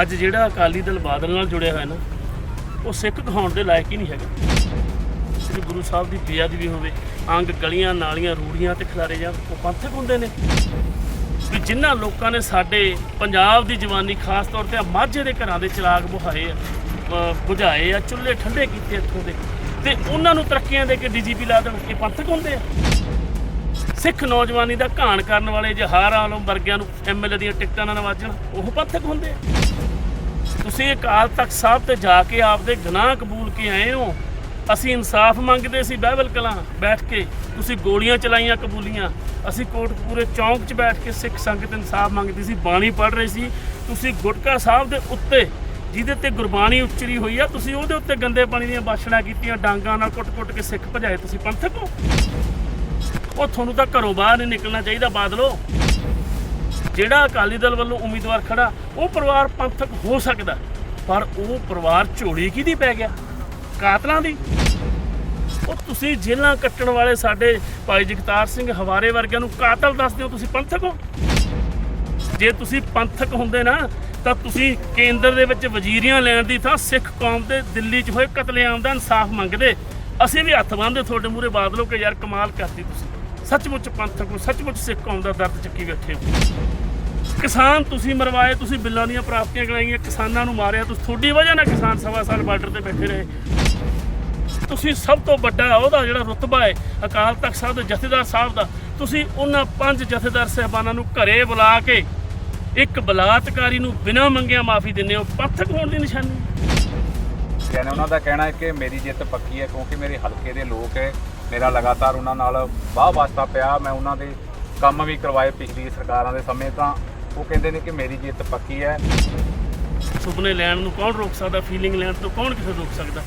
ਅੱਜ ਜਿਹੜਾ ਅਕਾਲੀ ਦਲ ਬਾਦਲ ਨਾਲ ਜੁੜਿਆ ਹੋਇਆ ਨਾ, ਉਹ ਸਿੱਖ ਕਹਾਉਣ ਦੇ ਲਾਇਕ ਹੀ ਨਹੀਂ ਹੈਗਾ। ਸ੍ਰੀ ਗੁਰੂ ਸਾਹਿਬ ਦੀ ਬੇਅਦਬੀ ਹੋਵੇ, ਅੰਗ ਗਲੀਆਂ, ਨਾਲੀਆਂ, ਰੂੜੀਆਂ ਤੇ ਖਿਲਾਰੇ ਜਾਣ ਉਹ ਪੰਥਕ ਹੁੰਦੇ ਨੇ। ਵੀ ਜਿਨ੍ਹਾਂ ਲੋਕਾਂ ਨੇ ਸਾਡੇ ਪੰਜਾਬ ਦੀ ਜਵਾਨੀ ਖਾਸ ਤੌਰ ਤੇ ਮਾਝੇ ਦੇ ਘਰਾਂ ਦੇ ਚਿਰਾਗ ਬੁਹਾਏ ਆ, ਅਹ ਬੁਝਾਏ ਆ, ਚੁੱਲ੍ਹੇ ਠੰਡੇ ਕੀਤੇ ਇੱਥੋਂ ਦੇ। ਤੇ ਉਹਨਾਂ ਨੂੰ ਤਰੱਕੀਆਂ ਦੇ ਕੇ ਡੀਜੀਪੀ ਲਾ ਦੇਣ, ਇਹ ਪੰਥਕ ਹੁੰਦੇ ਆ। ਸਿੱਖ ਨੌਜਵਾਨੀ ਦਾ ਘਾਣ ਕਰਨ ਵਾਲੇ ਜਹਾਰ ਆਲਮ ਵਰਗਿਆਂ ਨੂੰ ਐਮਐਲਏ ਦੀਆਂ ਟਿਕਟਾਂ ਨਾਲ ਨਵਾਜਣ, ਉਹ ਪੰਥਕ ਹੁੰਦੇ ਆ। ਤੁਸੀਂ ਅਕਾਲ ਤਖਤ ਸਾਹਿਬ ਤੇ ਜਾ ਕੇ ਆਪਦੇ ਗੁਨਾਹ ਕਬੂਲ ਕੇ ਆਏ ਹੋ। ਅਸੀਂ ਇਨਸਾਫ ਮੰਗਦੇ ਸੀ ਬਾਈਬਲ ਕਲਾਂ ਬੈਠ ਕੇ। ਤੁਸੀਂ ਗੋਲੀਆਂ ਚਲਾਈਆਂ, ਕਬੂਲੀਆਂ। ਅਸੀਂ ਕੋਟਕਪੂਰੇ ਚੌਂਕ 'ਚ ਬੈਠ ਕੇ ਸਿੱਖ ਸੰਗਤ ਇਨਸਾਫ ਮੰਗਦੀ ਸੀ, ਬਾਣੀ ਪੜ੍ਹ ਰਹੇ ਸੀ। ਤੁਸੀਂ ਗੁਟਕਾ ਸਾਹਿਬ ਦੇ ਉੱਤੇ ਜਿਹਦੇ ਤੇ ਗੁਰਬਾਣੀ ਉਚਰੀ ਹੋਈ ਆ, ਤੁਸੀਂ ਉਹਦੇ ਉੱਤੇ ਗੰਦੇ ਪਾਣੀ ਦੀਆਂ ਬਾਸ਼ਣਾ ਕੀਤੀਆਂ, ਡਾਂਗਾਂ ਨਾਲ ਕੁੱਟ-ਕੁੱਟ ਕੇ ਸਿੱਖ ਭਜਾਏ ਤੁਸੀਂ ਪੰਥਕ ਹੋ। ਉਹ ਤੁਹਾਨੂੰ ਤਾਂ ਘਰੋਂ ਬਾਹਰ ਨਹੀਂ ਨਿਕਲਣਾ ਚਾਹੀਦਾ, ਬਾਦਲੋ ਜਿਹੜਾ ਅਕਾਲੀ ਦਲ ਵੱਲੋਂ ਉਮੀਦਵਾਰ ਖੜਾ, ਉਹ ਪਰਿਵਾਰ ਪੰਥਕ ਹੋ ਸਕਦਾ, ਪਰ ਉਹ ਪਰਿਵਾਰ ਝੋਲੀ ਕਿਹਦੀ ਪੈ ਗਿਆ? ਕਾਤਲਾਂ ਦੀ। ਉਹ ਤੁਸੀਂ ਜੇਲ੍ਹਾਂ ਕੱਟਣ ਵਾਲੇ ਸਾਡੇ ਭਾਈ ਜਗਤਾਰ ਸਿੰਘ ਹਵਾਰੇ ਵਰਗਿਆਂ ਨੂੰ ਕਾਤਲ ਦੱਸਦੇ ਹੋ ਤੁਸੀਂ ਪੰਥਕ ਹੋ? ਜੇ ਤੁਸੀਂ ਪੰਥਕ ਹੁੰਦੇ ਨਾ, ਤਾਂ ਤੁਸੀਂ ਕੇਂਦਰ ਦੇ ਵਿੱਚ ਵਜ਼ੀਰੀਆਂ ਲੈਣ ਦੀ ਥਾਂ ਸਿੱਖ ਕੌਮ ਦੇ ਦਿੱਲੀ 'ਚ ਹੋਏ ਕਤਲੇਆਮ ਦਾ ਇਨਸਾਫ ਮੰਗਦੇ। ਅਸੀਂ ਵੀ ਹੱਥ ਬੰਨ੍ਹਦੇ, ਤੁਹਾਡੇ ਮੂਹਰੇ ਬਾਦਲੋ ਕਿ ਯਾਰ ਕਮਾਲ ਕਰਤੀ ਤੁਸੀਂ। ਸੱਚਮੁੱਚ ਪੰਥਕ ਹੋ ਸੱਚਮੁੱਚ ਸਿੱਖ ਕੌਮ ਦਾ ਦਰਦ ਚੱਕੀ ਬੈਠੇ ਹੋ। ਕਿਸਾਨ, ਤੁਸੀਂ ਮਰਵਾਏ, ਤੁਸੀਂ ਬਿੱਲਾਂ ਦੀਆਂ ਪ੍ਰਾਪਤੀਆਂ ਕਰਾਈਆਂ, ਕਿਸਾਨਾਂ ਨੂੰ ਮਾਰਿਆ, ਤੁਸੀਂ ਤੁਹਾਡੀ ਵਜ੍ਹਾ ਨਾਲ ਕਿਸਾਨ ਸਵਾ ਸਾਲ ਬਾਰਡਰ ਤੇ ਬੈਠੇ ਰਹੇ। ਤੁਸੀਂ ਸਭ ਤੋਂ ਵੱਡਾ ਉਹਦਾ ਜਿਹੜਾ ਰੁਤਬਾ ਹੈ, ਅਕਾਲ ਤਖਤ ਸਾਹਿਬ ਦੇ ਜਥੇਦਾਰ ਸਾਹਿਬ ਦਾ, ਤੁਸੀਂ ਉਹਨਾਂ ਪੰਜ ਜਥੇਦਾਰ ਸਹਿਬਾਨਾਂ ਨੂੰ ਘਰੇ ਬੁਲਾ ਕੇ ਇੱਕ ਬਲਾਤਕਾਰੀ ਨੂੰ ਬਿਨਾਂ ਮੰਗਿਆ ਮਾਫੀ ਦਿੰਦੇ ਹੋ। ਪੰਥਕ ਹੋਣ ਦੀ ਨਿਸ਼ਾਨੀ। ਯਾਨੀ ਉਹਨਾਂ ਦਾ ਕਹਿਣਾ ਹੈ ਕਿ ਮੇਰੀ ਜਿੱਤ ਪੱਕੀ ਹੈ ਕਿਉਂਕਿ ਮੇਰੇ ਹਲਕੇ ਦੇ ਲੋਕ ਹੈ। ਮੇਰਾ ਲਗਾਤਾਰ ਉਹਨਾਂ ਨਾਲ ਵਾਹ ਵਾਸਤਾ ਪਿਆ। ਮੈਂ ਉਹਨਾਂ ਦੇ ਕੰਮ ਵੀ ਕਰਵਾਏ ਪਿਛਲੀ ਸਰਕਾਰਾਂ ਦੇ ਸਮੇਂ ਤਾਂ। ਉਹ ਕਹਿੰਦੇ ਨੇ ਕਿ ਮੇਰੀ ਜਿੱਤ ਪੱਕੀ ਹੈ। ਸੁਪਨੇ ਲੈਣ ਨੂੰ ਕੌਣ ਰੋਕ ਸਕਦਾ? ਫੀਲਿੰਗ ਲੈਣ ਤੋਂ ਕੌਣ ਕਿਸੇ ਰੋਕ ਸਕਦਾ?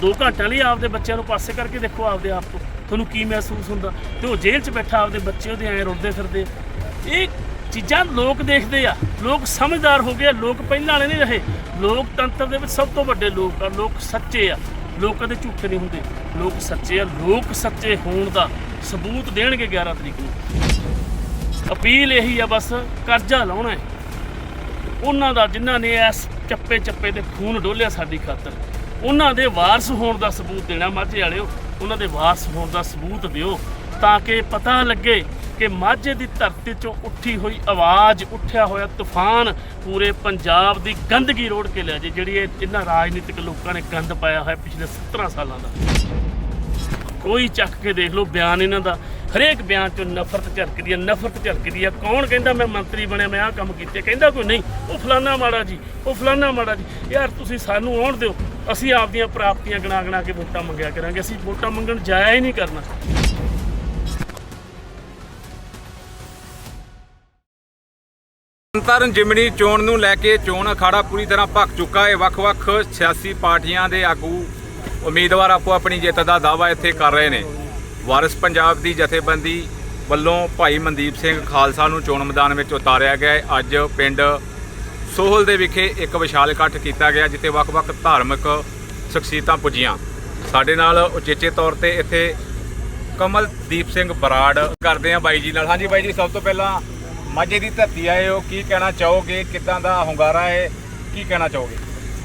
ਦੋ ਘੰਟਿਆਂ ਲਈ ਆਪਦੇ ਬੱਚਿਆਂ ਨੂੰ ਪਾਸੇ ਕਰਕੇ ਦੇਖੋ ਆਪਦੇ ਆਪ ਤੋਂ। ਤੁਹਾਨੂੰ ਕੀ ਮਹਿਸੂਸ ਹੁੰਦਾ? ਤੇ ਉਹ ਜੇਲ੍ਹ 'ਚ ਬੈਠਾ ਆਪਦੇ ਬੱਚੇ ਉਹਦੇ ਐਂ ਰੁੱਲਦੇ ਫਿਰਦੇ। ਇਹ ਚੀਜ਼ਾਂ ਲੋਕ ਦੇਖਦੇ ਆ। ਲੋਕ ਸਮਝਦਾਰ ਹੋ ਗਏ ਆ, ਲੋਕ ਪਹਿਲਾਂ ਵਾਲੇ ਨਹੀਂ ਰਹੇ। ਲੋਕਤੰਤਰ ਦੇ ਵਿੱਚ ਸਭ ਤੋਂ ਵੱਡੇ ਲੋਕ ਆ ਲੋਕ ਸੱਚੇ ਆ। ਲੋਕ ਕਦੇ ਝੂਠੇ ਨਹੀਂ ਹੁੰਦੇ। ਲੋਕ ਸੱਚੇ ਆ ਲੋਕ ਸੱਚੇ ਹੋਣ ਦਾ ਸਬੂਤ ਦੇਣਗੇ 11 ਤਰੀਕ ਨੂੰ। ਅਪੀਲ ਇਹੀ ਆ ਬਸ ਕਰਜ਼ਾ ਲਾਉਣਾ ਹੈ। ਉਹਨਾਂ ਦਾ ਜਿਨ੍ਹਾਂ ਨੇ ਇਸ ਚੱਪੇ ਚੱਪੇ ਤੇ ਖੂਨ ਡੋਲਿਆ ਸਾਡੀ ਖਾਤਰ ਉਹਨਾਂ ਦੇ ਵਾਰਸ ਹੋਣ ਦਾ ਸਬੂਤ ਦੇਣਾ ਮਾਝੇ ਵਾਲਿਓ ਉਹਨਾਂ ਦੇ ਵਾਰਸ ਹੋਣ ਦਾ ਸਬੂਤ ਦਿਓ ਤਾਂ ਕਿ ਪਤਾ ਲੱਗੇ ਕਿ ਮਾਝੇ ਦੀ ਧਰਤੀ ਚੋਂ ਉੱਠੀ ਹੋਈ ਆਵਾਜ਼, ਉੱਠਿਆ ਹੋਇਆ ਤੂਫਾਨ ਪੂਰੇ ਪੰਜਾਬ ਦੀ ਗੰਦਗੀ ਰੋੜ ਕੇ ਲਿਆ ਜੇ ਜਿਹੜੀ ਇਹ ਇਹਨਾਂ ਰਾਜਨੀਤਿਕ ਲੋਕਾਂ ਨੇ ਗੰਦ ਪਾਇਆ ਹੋਇਆ ਪਿਛਲੇ 17 ਸਾਲਾਂ ਦਾ। ਕੋਈ ਚੱਕ ਕੇ ਦੇਖ ਲਓ ਬਿਆਨ ਇਹਨਾਂ ਦਾ। ਹਰੇਕ ਬਿਆਨ ਚੋਂ ਨਫ਼ਰਤ ਝਲਕਦੀ ਹੈ, ਨਫ਼ਰਤ ਝਲਕਦੀ ਹੈ। ਕੌਣ ਕਹਿੰਦਾ ਮੈਂ ਮੰਤਰੀ ਬਣਿਆ, ਮੈਂ ਆਹ ਕੰਮ ਕੀਤੇ, ਕਹਿੰਦਾ ਕੋਈ ਨਹੀਂ, ਉਹ ਫਲਾਨਾ ਮਾੜਾ ਜੀ, ਉਹ ਫਲਾਨਾ ਮਾੜਾ ਜੀ। ਯਾਰ ਤੁਸੀਂ ਸਾਨੂੰ ਆਉਣ ਦਿਓ, ਅਸੀਂ ਆਪਦੀਆਂ ਪ੍ਰਾਪਤੀਆਂ ਗਣਾ ਗਿਣਾ ਕੇ ਵੋਟਾਂ ਮੰਗਿਆ ਕਰਾਂਗੇ, ਅਸੀਂ ਵੋਟਾਂ ਮੰਗਣ ਜਾਇਆ ਹੀ ਨਹੀਂ ਕਰਨਾ। ਤਰਨਤਾਰਨ ਜਿਮਣੀ ਚੋਣ ਨੂੰ ਲੈ ਕੇ ਚੋਣ ਅਖਾੜਾ ਪੂਰੀ ਤਰ੍ਹਾਂ ਭਖ ਚੁੱਕਾ ਹੈ। ਵੱਖ-ਵੱਖ ਸਿਆਸੀ ਪਾਰਟੀਆਂ ਦੇ ਆਗੂ ਉਮੀਦਵਾਰ ਆਪੋ ਆਪਣੀ ਜਿੱਤ ਦਾ ਦਾਅਵਾ ਇੱਥੇ ਕਰ ਰਹੇ ਨੇ। ਵਾਰਿਸ ਪੰਜਾਬ ਦੀ ਜਥੇਬੰਦੀ ਵੱਲੋਂ ਭਾਈ ਮਨਦੀਪ ਸਿੰਘ ਖਾਲਸਾ ਨੂੰ ਚੋਣ ਮੈਦਾਨ ਵਿੱਚ ਉਤਾਰਿਆ ਗਿਆ ਹੈ। ਅੱਜ ਪਿੰਡ ਸੋਹਲ ਦੇ ਵਿਖੇ ਇੱਕ ਵਿਸ਼ਾਲ ਇਕੱਠ ਕੀਤਾ ਗਿਆ, ਜਿੱਥੇ ਵੱਖ-ਵੱਖ ਧਾਰਮਿਕ ਸ਼ਖਸੀਅਤਾਂ ਪੁੱਜੀਆਂ। ਸਾਡੇ ਨਾਲ ਉਚੇਚੇ ਤੌਰ ਤੇ ਇੱਥੇ ਕਮਲਦੀਪ ਸਿੰਘ ਬਰਾੜ ਕਰਦੇ ਆ ਬਾਈ ਜੀ ਨਾਲ। ਹਾਂਜੀ ਬਾਈ ਜੀ, ਸਭ ਤੋਂ ਪਹਿਲਾਂ ਮਾਝੇ ਦੀ ਧਰਤੀ ਆਏ ਹੋ ਕੀ ਕਹਿਣਾ ਚਾਹੋਗੇ? ਕਿੱਦਾਂ ਦਾ ਹੁੰਗਾਰਾ ਹੈ? ਕੀ ਕਹਿਣਾ ਚਾਹੋਗੇ?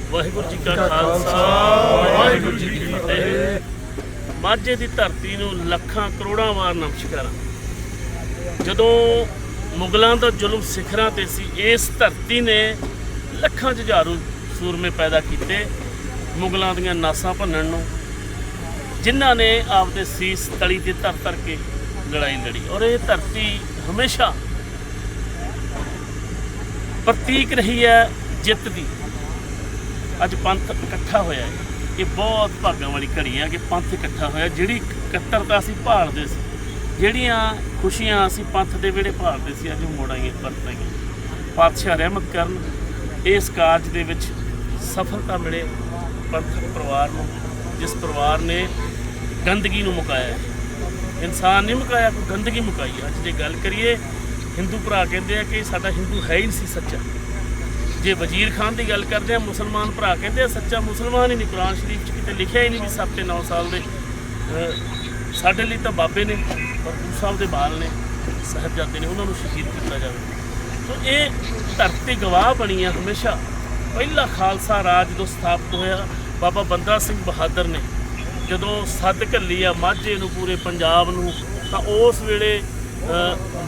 ਵਾਹਿਗੁਰੂ ਜੀ ਕਾ ਖਾਲਸਾ ਵਾਹਿਗੁਰੂ ਜੀ ਕੀ ਫਤਿਹ। ਮਾਝੇ ਦੀ ਧਰਤੀ ਨੂੰ ਲੱਖਾਂ ਕਰੋੜਾਂ ਵਾਰ ਨਮਸਕਾਰਾਂ। ਜਦੋਂ ਮੁਗਲਾਂ ਦਾ ਜ਼ੁਲਮ ਸਿਖਰਾਂ ਤੇ ਸੀ ਇਸ ਧਰਤੀ ਨੇ ਲੱਖਾਂ ਜੁਝਾਰੂ ਸੂਰਮੇ ਪੈਦਾ ਕੀਤੇ ਮੁਗਲਾਂ ਦੀਆਂ ਨਾਸਾਂ ਭੰਨਣ ਨੂੰ ਜਿਨ੍ਹਾਂ ਨੇ ਆਪਦੇ ਸੀਸ ਤਲੀ ਤੇ ਧਰ ਧਰ ਕੇ ਲੜਾਈ ਲੜੀ। ਔਰ ਇਹ ਧਰਤੀ ਹਮੇਸ਼ਾ ਪ੍ਰਤੀਕ ਰਹੀ ਹੈ ਜਿੱਤ ਦੀ। ਅੱਜ ਪੰਥ ਇਕੱਠਾ ਹੋਇਆ ਹੈ। ਇਹ ਬਹੁਤ ਭਾਗਾਂ ਵਾਲੀ ਘੜੀ ਹੈ ਕਿ ਪੰਥ ਇਕੱਠਾ ਹੋਇਆ। ਜਿਹੜੀ ਇਕੱਤਰਤਾ ਅਸੀਂ ਭਾਲਦੇ ਸੀ, ਜਿਹੜੀਆਂ ਖੁਸ਼ੀਆਂ ਅਸੀਂ ਪੰਥ ਦੇ ਵੇੜੇ ਭਾਲਦੇ ਸੀ, ਅੱਜ ਉਹ ਮੁੜ ਆਈਆਂ ਪਰਤ ਪਾਤਸ਼ਾਹ ਰਹਿਮਤ ਕਰਨ, ਇਸ ਕਾਰਜ ਦੇ ਵਿੱਚ ਸਫਲਤਾ ਮਿਲੇ ਪੰਥਕ ਪਰਿਵਾਰ ਨੂੰ, ਜਿਸ ਪਰਿਵਾਰ ਨੇ ਗੰਦਗੀ ਨੂੰ ਮੁਕਾਇਆ ਇਨਸਾਨ ਨਹੀਂ ਮੁਕਾਇਆ, ਕੋਈ ਗੰਦਗੀ ਮੁਕਾਈ ਅੱਜ ਜੇ ਗੱਲ ਕਰੀਏ ਹਿੰਦੂ ਭਰਾ ਕਹਿੰਦੇ ਆ ਕਿ ਸਾਡਾ ਹਿੰਦੂ ਹੈ ਹੀ ਨਹੀਂ ਸੀ ਸੱਚਾ। ਜੇ ਵਜ਼ੀਰ ਖਾਨ ਦੀ ਗੱਲ ਕਰਦੇ ਆ, ਮੁਸਲਮਾਨ ਭਰਾ ਕਹਿੰਦੇ ਆ, ਸੱਚਾ ਮੁਸਲਮਾਨ ਹੀ ਨਹੀਂ, ਕੁਰਾਨ ਸ਼ਰੀਫ 'ਚ ਕਿਤੇ ਲਿਖਿਆ ਹੀ ਨਹੀਂ ਵੀ ਸੱਤ ਤੇ 9 ਸਾਲ ਦੇ ਸਾਡੇ ਲਈ ਤਾਂ ਬਾਬੇ ਨੇ ਔਰ ਗੁਰੂ ਸਾਹਿਬ ਦੇ ਬਾਲ ਨੇ, ਸਾਹਿਬਜ਼ਾਦੇ ਨੇ, ਉਹਨਾਂ ਨੂੰ ਸ਼ਹੀਦ ਕੀਤਾ ਜਾਵੇ। ਸੋ ਇਹ ਧਰਤੀ ਗਵਾਹ ਬਣੀ ਆ ਹਮੇਸ਼ਾ। ਪਹਿਲਾ ਖਾਲਸਾ ਰਾਜ ਜਦੋਂ ਸਥਾਪਿਤ ਹੋਇਆ, ਬਾਬਾ ਬੰਦਾ ਸਿੰਘ ਬਹਾਦਰ ਨੇ, ਜਦੋਂ ਸੱਦ ਘੱਲੀ ਆ ਮਾਝੇ ਨੂੰ ਪੂਰੇ ਪੰਜਾਬ ਨੂੰ, ਤਾਂ ਉਸ ਵੇਲੇ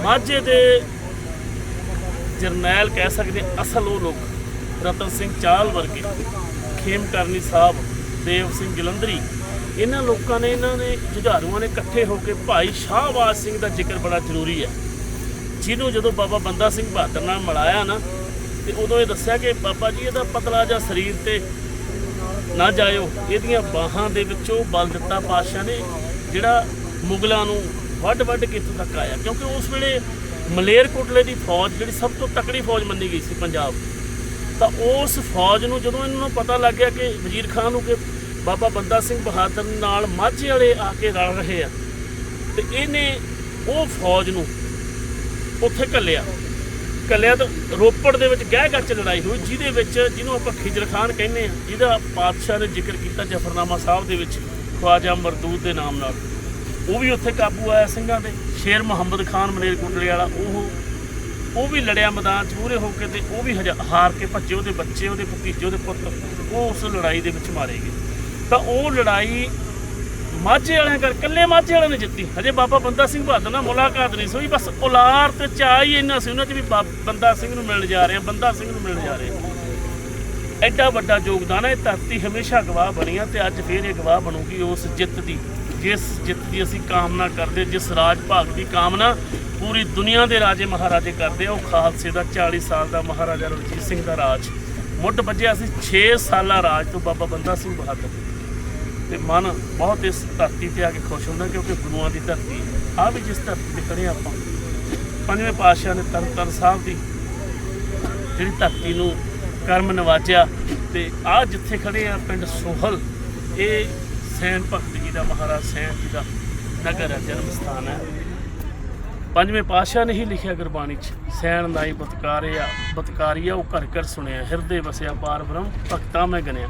ਮਾਝੇ ਦੇ ਜਰਨੈਲ ਕਹਿ ਸਕਦੇ ਅਸਲ ਉਹ ਲੋਕ, ਰਤਨ ਸਿੰਘ ਚਾਲ ਵਰਗੇ ਖੇਮ ਕਰਨੀ ਸਾਹਿਬ, ਦੇਵ ਸਿੰਘ ਜਲੰਧਰੀ, ਇਹਨਾਂ ਲੋਕਾਂ ਨੇ, ਇਹਨਾਂ ਨੇ ਜੁਝਾਰੂਆਂ ਨੇ ਇਕੱਠੇ ਹੋ ਕੇ ਭਾਈ ਸ਼ਾਹਬਾਜ਼ ਸਿੰਘ ਦਾ ਜ਼ਿਕਰ ਬੜਾ ਜ਼ਰੂਰੀ ਹੈ। ਜਿਹਨੂੰ ਜਦੋਂ ਬਾਬਾ ਬੰਦਾ ਸਿੰਘ ਬਹਾਦਰ ਨਾਲ ਮਿਲਾਇਆ ਨਾ, ਤੇ ਉਦੋਂ ਇਹ ਦੱਸਿਆ ਕਿ ਬਾਬਾ ਜੀ ਇਹਦਾ ਪਤਲਾ ਜਿਹਾ ਸਰੀਰ ਤੇ ਨਾ ਜਾਇਓ, ਇਹਦੀਆਂ ਬਾਹਾਂ ਦੇ ਵਿੱਚੋਂ ਬਲ ਦਿੱਤਾ ਪਾਤਸ਼ਾਹ ਨੇ, ਜਿਹੜਾ ਮੁਗਲਾਂ ਨੂੰ ਵੱਡ ਵੱਡ ਕੇ ਇੱਥੋਂ ਤੱਕ ਆਇਆ। ਕਿਉਂਕਿ ਉਸ ਵੇਲੇ ਮਲੇਰਕੋਟਲੇ ਦੀ ਫੌਜ ਜਿਹੜੀ ਸਭ ਤੋਂ ਤਕੜੀ ਫੌਜ ਮੰਨੀ ਗਈ ਸੀ ਪੰਜਾਬ। ਤਾਂ ਉਸ ਫੌਜ ਨੂੰ ਜਦੋਂ ਇਹਨਾਂ ਨੂੰ ਪਤਾ ਲੱਗ ਗਿਆ ਕਿ ਵਜ਼ੀਰ ਖਾਨ ਨੂੰ ਕਿ ਬਾਬਾ ਬੰਦਾ ਸਿੰਘ ਬਹਾਦਰ ਨਾਲ ਮਾਝੇ ਵਾਲੇ ਆ ਕੇ ਰਲ ਰਹੇ ਆ, ਤੇ ਇਹਨੇ ਉਹ ਫੌਜ ਨੂੰ ਉੱਥੇ ਘੱਲਿਆ। ਘੱਲਿਆ ਤਾਂ ਰੋਪੜ ਦੇ ਵਿੱਚ ਗਹਿ ਗੱਚ ਲੜਾਈ ਹੋਈ, ਜਿਹਦੇ ਵਿੱਚ ਜਿਹਨੂੰ ਆਪਾਂ ਖਿਜਰ ਖਾਨ ਕਹਿੰਦੇ ਆ, ਜਿਹਦਾ ਪਾਤਸ਼ਾਹ ਨੇ ਜ਼ਿਕਰ ਕੀਤਾ ਜਫਰਨਾਮਾ ਸਾਹਿਬ ਦੇ ਵਿੱਚ, ਖਵਾਜਾ ਮਰਦੂਦ ਦੇ ਨਾਮ ਨਾਲ। ਉਹ ਵੀ ਉੱਥੇ ਕਾਬੂ ਆਇਆ ਸਿੰਘਾਂ ਦੇ। ਸ਼ੇਰ ਮੁਹੰਮਦ ਖਾਨ ਮਲੇਰਕੋਟਲੇ ਵਾਲਾ, ਉਹ ਉਹ ਵੀ ਲੜਿਆ ਮੈਦਾਨ 'ਚ, ਪੂਰੇ ਹੋ ਕੇ ਤੇ ਉਹ ਵੀ ਹਜਾ- ਹਾਰ ਕੇ ਭੱਜੇ ਉਹਦੇ ਬੱਚੇ, ਉਹਦੇ ਭਤੀਜੇ, ਉਹਦੇ ਪੁੱਤ, ਉਹ ਉਸ ਲੜਾਈ ਦੇ ਵਿੱਚ ਮਾਰੇ ਗਏ। ਤਾਂ ਉਹ ਲੜਾਈ ਮਾਝੇ ਵਾਲਿਆਂ ਕਰ ਕੱਲੇ ਮਾਝੇ ਵਾਲਿਆਂ ਨੇ ਜਿੱਤੀ। ਹਜੇ ਬਾਬਾ ਬੰਦਾ ਸਿੰਘ ਬਹਾਦਰ ਨਾਲ ਮੁਲਾਕਾਤ ਨਹੀਂ ਸੀ ਬਸ ਉਲਾਰ ਤੇ ਚਾਹ ਹੀ ਇੰਨਾ ਸੀ ਉਹਨਾਂ 'ਚ ਵੀ ਬਾ- ਬੰਦਾ ਸਿੰਘ ਨੂੰ ਮਿਲਣ ਜਾ ਰਹੇ, ਬੰਦਾ ਸਿੰਘ ਨੂੰ ਮਿਲਣ ਜਾ ਰਹੇ। ਐਡਾ ਵੱਡਾ ਯੋਗਦਾਨ ਹੈ, ਇਹ ਧਰਤੀ ਹਮੇਸ਼ਾ ਗਵਾਹ ਬਣੀ ਆ ਤੇ ਅੱਜ ਫੇਰ ਇਹ ਗਵਾਹ ਬਣੂਗੀ ਉਸ ਜਿੱਤ ਦੀ। ਜਿਸ ਜਿੱਤ ਦੀ ਅਸੀਂ ਕਾਮਨਾ ਕਰਦੇ, ਜਿਸ ਰਾਜ ਭਾਗ ਦੀ ਕਾਮਨਾ ਪੂਰੀ ਦੁਨੀਆ ਦੇ ਰਾਜੇ ਮਹਾਰਾਜੇ ਕਰਦੇ ਆ, ਉਹ ਖਾਲਸੇ ਦਾ 40 ਸਾਲ ਦਾ ਮਹਾਰਾਜਾ ਰਣਜੀਤ ਸਿੰਘ ਦਾ ਰਾਜ। ਮੁੱਢ ਵੱਜਿਆ ਸੀ 6 ਸਾਲਾ ਰਾਜ ਤੋਂ ਬਾਬਾ ਬੰਦਾ ਸਿੰਘ ਬਹਾਦਰ। ਤੇ ਮਨ ਬਹੁਤ ਇਸ ਧਰਤੀ ਤੇ ਆ ਕੇ ਖੁਸ਼ ਹੁੰਦਾ, ਕਿਉਂਕਿ ਗੁਰੂਆਂ ਦੀ ਧਰਤੀ ਆ ਵੀ ਜਿਸ ਧਰਤੀ ਤੇ ਖੜੇ ਹਾਂ ਆਪਾਂ। ਪੰਜਵੇਂ ਪਾਤਸ਼ਾਹ ਨੇ ਤਰਨ ਤਾਰਨ ਸਾਹਿਬ ਦੀ ਜਿਹੜੀ ਧਰਤੀ ਨੂੰ ਕਰਮ ਨਵਾਜਿਆ, ਤੇ ਆ ਜਿੱਥੇ ਖੜੇ ਆ ਪਿੰਡ ਸੋਹਲ, ਇਹ ਸੈਨ ਭਗਤੀ ਜੀ ਦਾ ਮਹਾਰਾਜ ਸੈਨ ਜੀ ਦਾ ਨਗਰ ਹੈ ਜਨਮ ਸਥਾਨ ਹੈ। ਪੰਜਵੇਂ ਪਾਤਸ਼ਾਹ ਨੇ ਹੀ ਲਿਖਿਆ ਗੁਰਬਾਣੀ ਚ ਸੈਨ ਨਾਈ ਬਤਕਾਰਿਆ, ਬਤਕਾਰੀਆ ਉਹ ਘਰ ਘਰ ਸੁਣਿਆ, ਹਿਰਦੇ ਵਸਿਆ ਪਾਰ ਬ੍ਰਹਮ, ਭਗਤਾ ਮੈਂ ਗਨਿਆ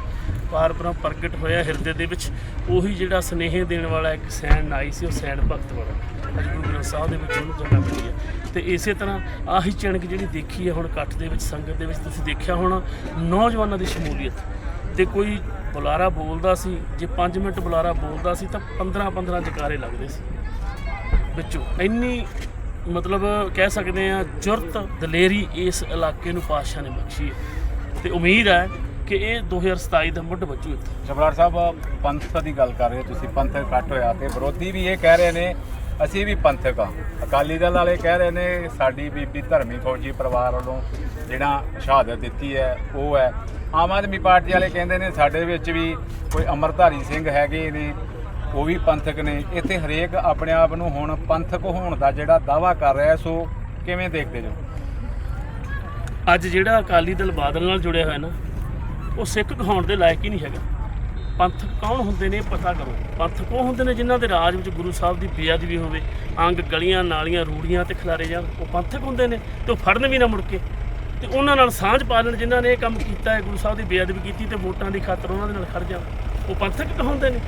ਪਾਰ ਬ੍ਰਹਮ ਪ੍ਰਗਟ ਹੋਇਆ ਹਿਰਦੇ ਦੇ ਵਿੱਚ, ਉਹੀ ਜਿਹੜਾ ਸਨੇਹ ਦੇਣ ਵਾਲਾ ਇੱਕ ਸੈਣ ਨਾਈ ਸੀ, ਉਹ ਸੈਣ ਭਗਤ ਬਣਾ ਅੱਜ ਗੁਰੂ ਗ੍ਰੰਥ ਸਾਹਿਬ ਦੇ ਵਿੱਚ ਉਹਨੂੰ ਜਗ੍ਹਾ ਮਿਲੀ ਹੈ ਤੇ ਇਸੇ ਤਰ੍ਹਾਂ ਆਹੀ ਚਿਣਕ ਜਿਹੜੀ ਦੇਖੀ ਹੈ ਹੁਣ ਇਕੱਠ ਦੇ ਵਿੱਚ, ਸੰਗਤ ਦੇ ਵਿੱਚ ਤੁਸੀਂ ਦੇਖਿਆ ਹੋਣਾ, ਨੌਜਵਾਨਾਂ ਦੀ ਸ਼ਮੂਲੀਅਤ। ਤੇ ਕੋਈ ਬੁਲਾਰਾ ਬੋਲਦਾ ਸੀ, ਜੇ 5 ਮਿੰਟ ਬੁਲਾਰਾ ਬੋਲਦਾ ਸੀ ਤਾਂ 15 15 ਜਕਾਰੇ ਲੱਗਦੇ ਸੀ। ਵਿੱਚੋਂ ਇੰਨੀ ਮਤਲਬ ਕਹਿ ਸਕਦੇ ਆ ਜੁਰਤ, ਦਲੇਰੀ ਇਸ ਇਲਾਕੇ ਨੂੰ ਪਾਤਸ਼ਾਹ ਨੇ ਬਖਸ਼ੀ ਹੈ। ਤੇ ਉਮੀਦ ਹੈ ਕਿ ਇਹ 2027 ਦਾ ਮੁੱਢ ਵੱਜੂ ਇੱਥੇ। ਜਬਰਾਰ ਸਾਹਿਬ, ਪੰਥ ਦੀ ਗੱਲ ਕਰ ਰਹੇ ਹੋ ਤੁਸੀਂ, ਪੰਥ ਇਕੱਠ ਹੋਇਆ ਤੇ ਵਿਰੋਧੀ ਵੀ ਇਹ ਕਹਿ ਰਹੇ ਨੇ ਅਸੀਂ ਵੀ ਪੰਥਕ ਆ। ਅਕਾਲੀ ਦਲ ਵਾਲੇ ਕਹਿ ਰਹੇ ਨੇ, ਸਾਡੀ ਬੀਬੀ ਧਰਮੀ ਫੌਜੀ ਪਰਿਵਾਰ ਵੱਲੋਂ ਜਿਹੜਾ ਸ਼ਹਾਦਤ ਦਿੱਤੀ ਹੈ, ਉਹ ਹੈ। ਆਮ ਆਦਮੀ ਪਾਰਟੀ ਵਾਲੇ ਕਹਿੰਦੇ ਨੇ, ਸਾਡੇ ਵਿੱਚ ਵੀ ਕੋਈ ਅਮਰਧਾਰੀ ਸਿੰਘ ਹੈਗੇ ਨੇ, ਉਹ ਵੀ ਪੰਥਕ ਨੇ। ਇੱਥੇ ਹਰੇਕ ਆਪਣੇ ਆਪ ਨੂੰ ਹੁਣ ਪੰਥਕ ਹੋਣ ਦਾ ਜਿਹੜਾ ਦਾਵਾ ਕਰ ਰਿਹਾ ਸੋ ਕਿਵੇਂ ਦੇਖਦੇ ਜੋ ਅੱਜ ਜਿਹੜਾ ਅਕਾਲੀ ਦਲ ਬਾਦਲ ਨਾਲ ਜੁੜਿਆ ਹੋਇਆ ਨਾ, ਉਹ ਸਿੱਖ ਕਹਾਉਣ ਦੇ ਲਾਇਕ ਹੀ ਨਹੀਂ ਹੈਗਾ। ਪੰਥਕ ਕੌਣ ਹੁੰਦੇ ਨੇ ਪਤਾ ਕਰੋ। ਪੰਥਕ ਉਹ ਹੁੰਦੇ ਨੇ ਜਿਨ੍ਹਾਂ ਦੇ ਰਾਜ ਵਿੱਚ ਗੁਰੂ ਸਾਹਿਬ ਦੀ ਬੇਅਦਬੀ ਹੋਵੇ, ਅੰਗ ਗਲੀਆਂ, ਨਾਲੀਆਂ, ਰੂੜੀਆਂ ਤੇ ਖਿਲਾਰੇ ਜਾਣ। ਉਹ ਪੰਥਕ ਹੁੰਦੇ ਨੇ ਤੇ ਉਹ ਫੜਨ ਵੀ ਨਾ ਮੁੜ ਕੇ। ਤੇ ਉਹਨਾਂ ਨਾਲ ਸਾਂਝ ਪਾ ਲੈਣ ਜਿਨ੍ਹਾਂ ਨੇ ਇਹ ਕੰਮ ਕੀਤਾ ਹੈ, ਗੁਰੂ ਸਾਹਿਬ ਦੀ ਬੇਅਦਬੀ ਕੀਤੀ ਤੇ ਵੋਟਾਂ ਦੀ ਖਾਤਰ ਉਹਨਾਂ ਦੇ ਨਾਲ ਖੜ ਜਾਣ। ਉਹ ਪੰਥਕ ਕਹਾਉਂਦੇ ਨੇ।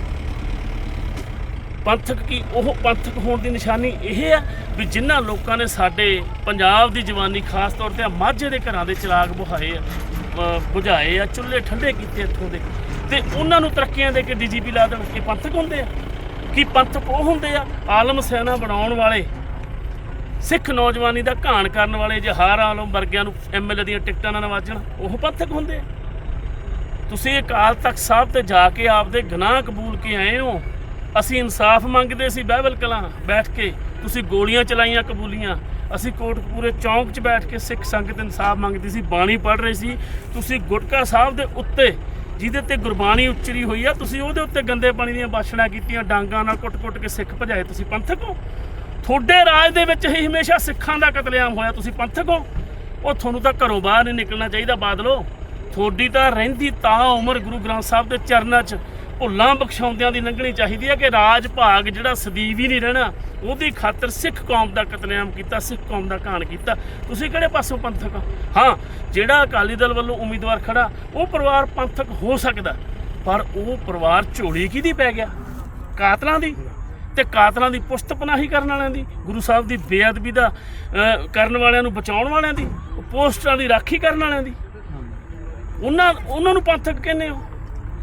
ਪੰਥਕ ਕੀ, ਉਹ ਪੰਥਕ ਹੋਣ ਦੀ ਨਿਸ਼ਾਨੀ ਇਹ ਆ ਵੀ ਜਿਨ੍ਹਾਂ ਲੋਕਾਂ ਨੇ ਸਾਡੇ ਪੰਜਾਬ ਦੀ ਜਵਾਨੀ ਖਾਸ ਤੌਰ ਤੇ ਮਾਝੇ ਦੇ ਘਰਾਂ ਦੇ ਚਿਰਾਗ ਬੁਹਾਏ ਆ ਬੁਝਾਏ ਆ, ਚੁੱਲ੍ਹੇ ਠੰਡੇ ਕੀਤੇ ਇੱਥੋਂ ਦੇ। ਤੇ ਉਹਨਾਂ ਨੂੰ ਤਰੱਕੀਆਂ ਦੇ ਕੇ ਡੀਜੀਪੀ ਲਾ ਦੇਣ ਕਿ ਪੰਥਕ ਹੁੰਦੇ ਆ, ਕੀ ਪੰਥਕ ਉਹ ਹੁੰਦੇ ਆ, ਆਲਮ ਸੈਨਾ ਬਣਾਉਣ ਵਾਲੇ, ਸਿੱਖ ਨੌਜਵਾਨੀ ਦਾ ਘਾਣ ਕਰਨ ਵਾਲੇ ਜਹਾਰ ਆਲਮ ਵਰਗਿਆਂ ਨੂੰ ਐਮਐਲਏ ਦੀਆਂ ਟਿਕਟਾਂ ਨਾ ਨਵਾਜਣ, ਉਹ ਪੰਥਕ ਹੁੰਦੇ ਆ। ਤੁਸੀਂ ਅਕਾਲ ਤਖਤ ਸਾਹਿਬ ਤੇ ਜਾ ਕੇ ਆਪਦੇ ਗੁਨਾਹ ਕਬੂਲ ਕੇ ਆਏ ਹੋ, ਅਸੀਂ ਇਨਸਾਫ ਮੰਗਦੇ ਸੀ ਬਹਿਬਲ ਕਲਾਂ ਬੈਠ ਕੇ, ਤੁਸੀਂ ਗੋਲੀਆਂ ਚਲਾਈਆਂ ਕਬੂਲੀਆਂ, ਅਸੀਂ ਕੋਟਕਪੂਰੇ ਚੌਂਕ 'ਚ ਬੈਠ ਕੇ ਸਿੱਖ ਸੰਗਤ ਇਨਸਾਫ ਮੰਗਦੀ ਸੀ, ਬਾਣੀ ਪੜ੍ਹ ਰਹੇ ਸੀ, ਤੁਸੀਂ ਗੁਟਕਾ ਸਾਹਿਬ ਦੇ ਉੱਤੇ ਜਿਹਦੇ ਤੇ ਗੁਰਬਾਣੀ ਉਚਰੀ ਹੋਈ ਆ, ਤੁਸੀਂ ਉਹਦੇ ਉੱਤੇ ਗੰਦੇ ਪਾਣੀ ਦੀਆਂ ਬਾਸ਼ਣਾ ਕੀਤੀਆਂ, ਡਾਂਗਾਂ ਨਾਲ ਕੁੱਟ-ਕੁੱਟ ਕੇ ਸਿੱਖ ਭਜਾਏ, ਤੁਸੀਂ ਪੰਥਕ ਹੋ? ਤੁਹਾਡੇ ਰਾਜ ਦੇ ਵਿੱਚ ਹੀ ਹਮੇਸ਼ਾ ਸਿੱਖਾਂ ਦਾ ਕਤਲੇਆਮ ਹੋਇਆ, ਤੁਸੀਂ ਪੰਥਕ ਹੋ? ਉਹ ਤੁਹਾਨੂੰ ਤਾਂ ਘਰੋਂ ਬਾਹਰ ਨਹੀਂ ਨਿਕਲਣਾ ਚਾਹੀਦਾ, ਬਾਦਲੋ ਤੁਹਾਡੀ ਤਾਂ ਰਹਿੰਦੀ ਤਾਂ ਉਮਰ ਗੁਰੂ ਗ੍ਰੰਥ ਸਾਹਿਬ ਦੇ ਚਰਨਾਂ 'ਚ। ਭੁੱਲਾਂ ਬਖਸ਼ਾਉਂਦਿਆਂ ਦੀ ਲੰਘਣੀ ਚਾਹੀਦੀ ਹੈ ਕਿ ਰਾਜ ਭਾਗ ਜਿਹੜਾ ਸਦੀਵ ਹੀ ਨਹੀਂ ਰਹਿਣਾ ਉਹਦੀ ਖਾਤਰ ਸਿੱਖ ਕੌਮ ਦਾ ਕਤਲੇਆਮ ਕੀਤਾ ਸਿੱਖ ਕੌਮ ਦਾ ਘਾਣ ਕੀਤਾ। ਤੁਸੀਂ ਕਿਹੜੇ ਪਾਸੋਂ ਪੰਥਕ ਹੋ? ਹਾਂ ਜਿਹੜਾ ਅਕਾਲੀ ਦਲ ਵੱਲੋਂ ਉਮੀਦਵਾਰ ਖੜਾ ਉਹ ਪਰਿਵਾਰ ਪੰਥਕ ਹੋ ਸਕਦਾ ਪਰ ਉਹ ਪਰਿਵਾਰ ਝੋਲੀ ਕਿਹਦੀ ਪੈ ਗਿਆ? ਕਾਤਲਾਂ ਦੀ। ਤੇ ਕਾਤਲਾਂ ਦੀ ਪੁਸ਼ਤ ਪਨਾਹੀ ਕਰਨ ਵਾਲਿਆਂ ਦੀ ਗੁਰੂ ਸਾਹਿਬ ਦੀ ਬੇਅਦਬੀ ਦਾ ਕਰਨ ਵਾਲਿਆਂ ਨੂੰ ਬਚਾਉਣ ਵਾਲਿਆਂ ਦੀ ਪੋਸਟਰਾਂ ਦੀ ਰਾਖੀ ਕਰਨ ਵਾਲਿਆਂ ਦੀ। ਉਹਨਾਂ ਉਹਨਾਂ ਨੂੰ ਪੰਥਕ ਕਹਿੰਦੇ ਹੋ?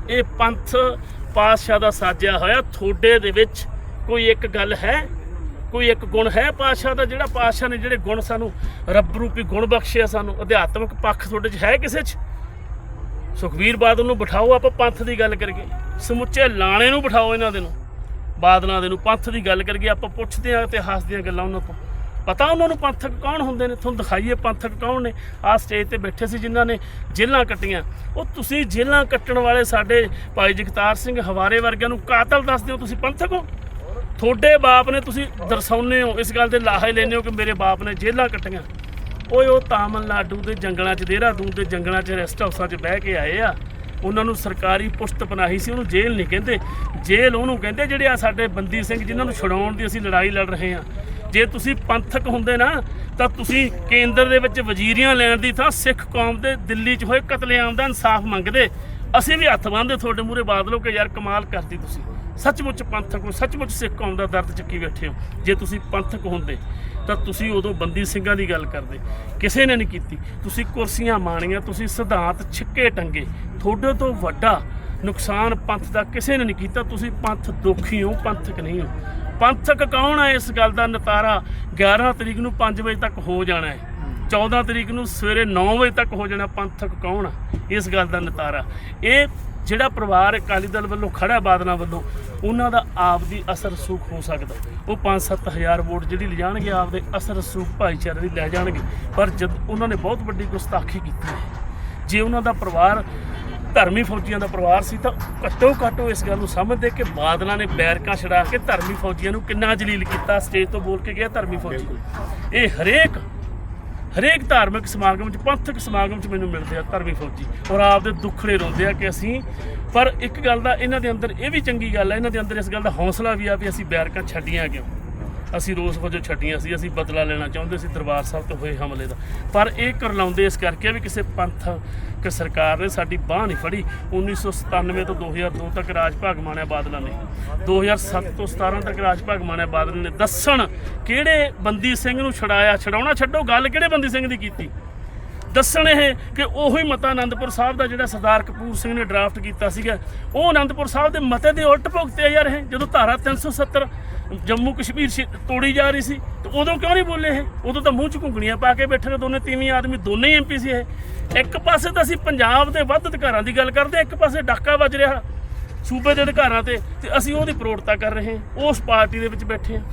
ਇਹ ਪੰਥ ਪਾਤਸ਼ਾਹ ਦਾ ਸਾਜਿਆ ਹੋਇਆ। ਥੋੜੇ ਦੇ ਵਿੱਚ ਕੋਈ ਇੱਕ ਗੱਲ ਹੈ? ਕੋਈ ਇੱਕ ਗੁਣ ਹੈ ਪਾਤਸ਼ਾਹ ਦਾ? ਜਿਹੜਾ ਪਾਤਸ਼ਾਹ ਨੇ ਜਿਹੜੇ ਗੁਣ ਸਾਨੂੰ ਰੱਬ ਰੂਪੀ ਗੁਣ ਬਖਸ਼ਿਆ, ਸਾਨੂੰ ਅਧਿਆਤਮਿਕ ਪੱਖ ਤੁਹਾਡੇ 'ਚ ਹੈ ਕਿਸੇ 'ਚ? ਸੁਖਵੀਰ ਬਾਦਲ ਨੂੰ ਬਿਠਾਓ, ਆਪਾਂ ਪੰਥ ਦੀ ਗੱਲ ਕਰੀਏ। ਸਮੁੱਚੇ ਲਾਣੇ ਨੂੰ ਬਿਠਾਓ ਇਹਨਾਂ ਦੇ ਨੂੰ, ਬਾਦਲਾਂ ਦੇ ਨੂੰ। ਪੰਥ ਦੀ ਗੱਲ ਕਰੀਏ, ਆਪਾਂ ਪੁੱਛਦੇ ਆ ਇਤਿਹਾਸ ਦੀਆਂ ਗੱਲਾਂ ਉਹਨਾਂ ਤੋਂ। ਪਤਾ ਉਹਨਾਂ ਨੂੰ ਪੰਥਕ ਕੌਣ ਹੁੰਦੇ ਨੇ? ਤੁਹਾਨੂੰ ਦਿਖਾਈਏ ਪੰਥਕ ਕੌਣ ਨੇ? ਆਹ ਸਟੇਜ ਤੇ ਬੈਠੇ ਸੀ ਜਿਨ੍ਹਾਂ ਨੇ ਜੇਲ੍ਹਾਂ ਕੱਟੀਆਂ। ਉਹ ਤੁਸੀਂ ਜੇਲ੍ਹਾਂ ਕੱਟਣ ਵਾਲੇ ਸਾਡੇ ਭਾਈ ਜਗਤਾਰ ਸਿੰਘ ਹਵਾਰੇ ਵਰਗਿਆਂ ਨੂੰ ਕਾਤਲ ਦੱਸਦੇ ਹੋ ਤੁਸੀਂ ਪੰਥਕ ਹੋ? ਤੁਹਾਡੇ ਬਾਪ ਨੇ ਤੁਸੀਂ ਦਰਸਾਉਂਦੇ ਹੋ, ਇਸ ਗੱਲ ਦੇ ਲਾਹੇ ਲੈਂਦੇ ਹੋ ਕਿ ਮੇਰੇ ਬਾਪ ਨੇ ਜੇਲ੍ਹਾਂ ਕੱਟੀਆਂ। ਓਏ, ਉਹ ਤਾਮਿਲਨਾਡੂ ਦੇ ਜੰਗਲਾਂ 'ਚ, ਦੇਹਰਾਦੂਨ ਦੇ ਜੰਗਲਾਂ 'ਚ ਰੈਸਟ ਹਾਊਸਾਂ 'ਚ ਬਹਿ ਕੇ ਆਏ ਆ। ਉਹਨਾਂ ਨੂੰ ਸਰਕਾਰੀ ਪੁਸ਼ਤ ਪਨਾਹੀ ਸੀ, ਉਹਨੂੰ ਜੇਲ੍ਹ ਨਹੀਂ ਕਹਿੰਦੇ। ਜੇਲ੍ਹ ਉਹਨੂੰ ਕਹਿੰਦੇ ਜਿਹੜੇ ਆ ਸਾਡੇ ਬੰਦੀ ਸਿੰਘ, ਜਿਨ੍ਹਾਂ ਨੂੰ ਛੁਡਾਉਣ ਦੀ ਅਸੀਂ ਲੜਾਈ ਲੜ ਰਹੇ ਹਾਂ। ਜੇ ਤੁਸੀਂ ਪੰਥਕ ਹੁੰਦੇ ਨਾ, ਤਾਂ ਤੁਸੀਂ ਕੇਂਦਰ ਦੇ ਵਿੱਚ ਵਜ਼ੀਰੀਆਂ ਲੈਣ ਦੀ ਥਾਂ ਸਿੱਖ ਕੌਮ ਦੇ ਦਿੱਲੀ 'ਚ ਹੋਏ ਕਤਲੇਆਮ ਦਾ ਇਨਸਾਫ ਮੰਗਦੇ। ਅਸੀਂ ਵੀ ਹੱਥ ਬੰਨਦੇ ਤੁਹਾਡੇ ਮੂਹਰੇ ਬਾਦਲੋ ਕਿ, ਯਾਰ ਕਮਾਲ ਕਰਤੀ ਤੁਸੀਂ। ਸੱਚਮੁੱਚ ਪੰਥਕ ਹੋ, ਸੱਚਮੁੱਚ ਸਿੱਖ ਕੌਮ ਦਾ ਦਰਦ ਚੱਕੀ ਬੈਠੇ ਹੋ। ਜੇ ਤੁਸੀਂ ਪੰਥਕ ਹੁੰਦੇ, ਤਾਂ ਤੁਸੀਂ ਉਦੋਂ ਬੰਦੀ ਸਿੰਘਾਂ ਦੀ ਗੱਲ ਕਰਦੇ। ਕਿਸੇ ਨੇ ਨਹੀਂ ਕੀਤੀ। ਤੁਸੀਂ ਕੁਰਸੀਆਂ ਮਾਣੀਆਂ, ਤੁਸੀਂ ਸਿਧਾਂਤ ਛਿੱਕੇ ਟੰਗੇ। ਤੁਹਾਡੇ ਤੋਂ ਵੱਡਾ ਨੁਕਸਾਨ ਪੰਥ ਦਾ ਕਿਸੇ ਨੇ ਨਹੀਂ ਕੀਤਾ। ਤੁਸੀਂ ਪੰਥ ਦੁਖੀ ਹੋ, ਪੰਥਕ ਨਹੀਂ ਹੋ। ਪੰਥਕ ਕੌਣ ਹੈ ਇਸ ਗੱਲ ਦਾ ਨਤਾਰਾ? 11 ਤਰੀਕ ਨੂੰ 5 ਵਜੇ ਤੱਕ ਹੋ ਜਾਣਾ ਹੈ। 14 ਤਰੀਕ ਨੂੰ ਸਵੇਰੇ 9 ਵਜੇ ਤੱਕ ਹੋ ਜਾਣਾ ਪੰਥਕ ਕੌਣ ਆ? ਇਸ ਗੱਲ ਦਾ ਨਤਾਰਾ। ਇਹ ਜਿਹੜਾ ਪਰਿਵਾਰ ਅਕਾਲੀ ਦਲ ਵੱਲੋਂ ਖੜਾ ਬਾਦਲਾਂ ਵੱਲੋਂ, ਉਹਨਾਂ ਦਾ ਆਪ ਦੀ ਅਸਰ ਸੂਖ ਹੋ ਸਕਦਾ। ਉਹ 5-7000 ਵੋਟ ਜਿਹੜੀ ਲਿਜਾਣਗੇ, ਆਪਦੇ ਅਸਰ ਸੂਖ ਭਾਈਚਾਰੇ ਦੀ ਲੈ ਜਾਣਗੇ। ਪਰ ਜਦ ਉਹਨਾਂ ਨੇ ਬਹੁਤ ਵੱਡੀ ਗੁਸਤਾਖੀ ਕੀਤੀ ਹੈ, ਜੇ ਉਹਨਾਂ ਦਾ ਪਰਿਵਾਰ ਧਰਮੀ ਫੌਜੀਆਂ ਦਾ ਪਰਿਵਾਰ ਸੀ ਤਾਂ ਘੱਟੋ ਘੱਟ ਇਸ ਗੱਲ ਨੂੰ ਸਮਝਦੇ ਕਿ ਬਾਦਲਾਂ ਨੇ ਬੈਰਕਾਂ ਛਡਾ ਕੇ ਧਰਮੀ ਫੌਜੀਆਂ ਨੂੰ ਕਿੰਨਾ ਜਲੀਲ ਕੀਤਾ ਸਟੇਜ ਤੋਂ ਬੋਲ ਕੇ ਗਿਆ ਧਰਮੀ ਫੌਜੀ। ਇਹ ਹਰੇਕ ਹਰੇਕ ਧਾਰਮਿਕ ਸਮਾਗਮ 'ਚ ਪੰਥਕ ਸਮਾਗਮ 'ਚ ਮੈਨੂੰ ਮਿਲਦੇ ਆ ਧਰਮੀ ਫੌਜੀ ਔਰ ਆਪਦੇ ਦੁੱਖੜੇ ਰੋਂਦੇ ਆ ਕਿ ਅਸੀਂ ਪਰ ਇੱਕ ਗੱਲ ਦਾ ਇਹਨਾਂ ਦੇ ਅੰਦਰ ਇਹ ਵੀ ਚੰਗੀ ਗੱਲ ਹੈ ਇਹਨਾਂ ਦੇ ਅੰਦਰ ਇਸ ਗੱਲ ਦਾ ਹੌਸਲਾ ਵੀ ਆ ਵੀ ਅਸੀਂ ਬੈਰਕਾਂ ਛੱਡੀਆਂ ਕਿਉਂ? ਅਸੀਂ ਰੋਸ ਵਜੋਂ ਛੱਡੀਆਂ ਸੀ, ਅਸੀਂ ਬਦਲਾ ਲੈਣਾ ਚਾਹੁੰਦੇ ਸੀ, ਦਰਬਾਰ ਸਾਹਿਬ ਤੋਂ ਹੋਏ ਹਮਲੇ ਦਾ। ਪਰ ਇਹ ਕਰਲਾਉਂਦੇ ਇਸ ਕਰਕੇ ਵੀ ਕਿਸੇ ਪੰਥ ਕਿ ਸਰਕਾਰ ਨੇ ਸਾਡੀ ਬਾਹ ਨਹੀਂ ਫੜੀ। 1997 ਤੋਂ 2002 ਤੱਕ ਰਾਜ ਭਾਗ ਮਾਣਿਆ ਬਾਦਲਾਂ ਨੇ। 2007 ਤੋਂ 17 ਤੱਕ ਰਾਜ ਭਾਗ ਮਾਣਿਆ ਬਾਦਲ ਨੇ। ਦੱਸਣ ਕਿਹੜੇ ਬੰਦੀ ਸਿੰਘ ਨੂੰ ਛਡਾਇਆ, ਛਡਾਉਣਾ ਛੱਡੋ, ਗੱਲ ਕਿਹੜੇ ਬੰਦੀ ਸਿੰਘ ਦੀ ਕੀਤੀ? ਦੱਸਣ ਇਹ ਕਿ ਉਹੀ ਮਤਾ ਆਨੰਦਪੁਰ ਸਾਹਿਬ ਦਾ ਜਿਹੜਾ ਸਰਦਾਰ ਕਪੂਰ ਸਿੰਘ ਨੇ ਡਰਾਫਟ ਕੀਤਾ ਸੀਗਾ। ਉਹ ਆਨੰਦਪੁਰ ਸਾਹਿਬ ਦੇ ਮਤੇ ਦੇ ਉਲਟ ਭੁਗਤੇ ਆ ਯਾਰ ਇਹ, ਜਦੋਂ ਧਾਰਾ 370 ਜੰਮੂ ਕਸ਼ਮੀਰ ਸੀ, ਤੋੜੀ ਜਾ ਰਹੀ ਸੀ, ਤੇ ਉਦੋਂ ਕਿਉਂ ਨਹੀਂ ਬੋਲੇ ਇਹ? ਉਦੋਂ ਤਾਂ ਮੂੰਹ ਚ ਘੁੰਗਣੀਆਂ ਪਾ ਕੇ ਬੈਠੇ ਨੇ ਦੋਨੇ, ਤੀਵੀਂ ਆਦਮੀ, ਦੋਨੇ ਹੀ ਐਮਪੀ ਸੀ ਇਹ। ਇੱਕ ਪਾਸੇ ਤਾਂ ਅਸੀਂ ਪੰਜਾਬ ਦੇ ਵੱਧ ਅਧਿਕਾਰਾਂ ਦੀ ਗੱਲ ਕਰਦੇ ਇੱਕ ਪਾਸੇ ਡਾਕਾ ਵੱਜ ਰਿਹਾ ਸੂਬੇ ਦੇ ਅਧਿਕਾਰਾਂ ਤੇ ਤੇ ਅਸੀਂ ਉਹਦੀ ਪ੍ਰੋੜਤਾ ਕਰ ਰਹੇ ਹਾਂ, ਉਸ ਪਾਰਟੀ ਦੇ ਵਿੱਚ ਬੈਠੇ ਹਾਂ।